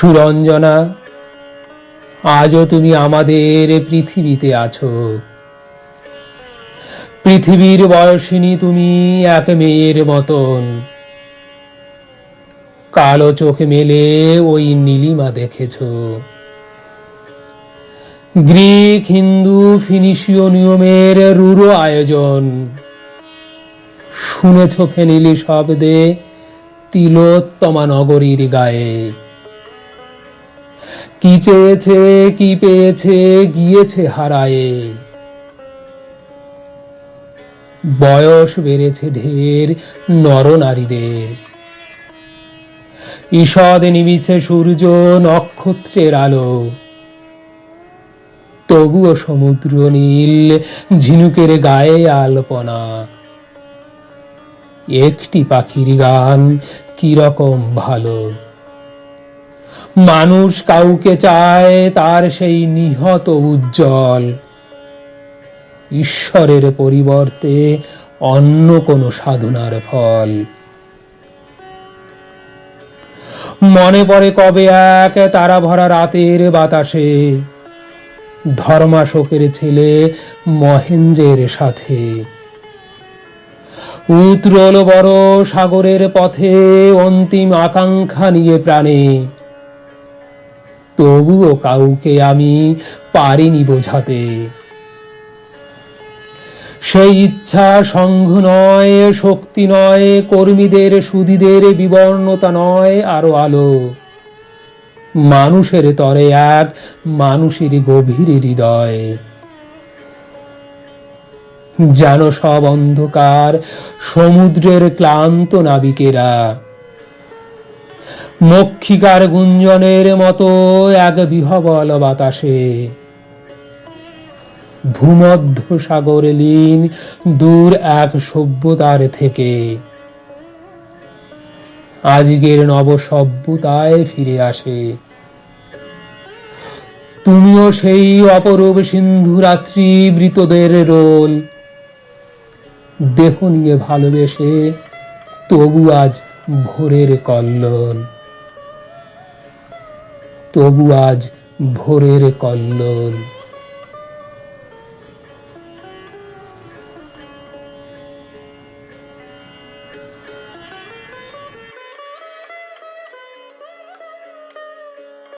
সুরঞ্জনা, আজও তুমি আমাদের পৃথিবীতে আছো। পৃথিবীর বয়সিনী তুমি এক মেয়ের মতন। কালো চোখ মেলে ওই নীলিমা দেখেছ। গ্রিক, হিন্দু, ফিনিশীয় নিয়মের রুরো আয়োজন। শুনেছ ফেনিলি শব্দে তিলোত্তমা নগরীর গায়ে। কি চেয়েছে, কি পেয়েছে, গিয়েছে হারায়ে। বয়স বেড়েছে ঢের নরনারীদের। ঈষদ নিবিছে সূর্য নক্ষত্রের আলো। তবুও সমুদ্র নীল, ঝিনুকের গায়ে আলপনা। একটি পাখির গান কীরকম ভালো। মানুষ কাউকে চায় তার সেই নিহত উজ্জ্বল। ঈশ্বরের পরিবর্তে অন্য কোনো সাধনার ফল। মনে পড়ে কবে এক তারা ভরা রাতের বাতাসে ধর্মাশোকের ছেলে মহেন্দ্রের সাথে। উত্রল বড় সাগরের পথে অন্তিম আকাঙ্ক্ষা নিয়ে প্রাণে তবুও কাউকে আমি পারিনি বোঝাতে। সেই ইচ্ছা সংঘ নয়, শক্তি নয়, কর্মীদের, সুদীদের বিবর্ণতা নয়, আরও আলো। মানুষের তরে এক, মানুষের গভীর হৃদয়। যেন সব অন্ধকার, সমুদ্রের ক্লান্ত নাবিকেরা মক্ষিকার গুঞ্জনের মতো এক বিহবল বাতাসে। ভূমধ্য সাগর লীন দূর এক সভ্যতার থেকে। আজকের নব সভ্যতায় ফিরে আসে। তুমিও সেই অপরূপ সিন্ধু রাত্রি মৃতদের রোল। দেহ নিয়ে ভালোবেসে তবু আজ ভোরের কল্লোল। তবু আজ ভোরের কল্লোল।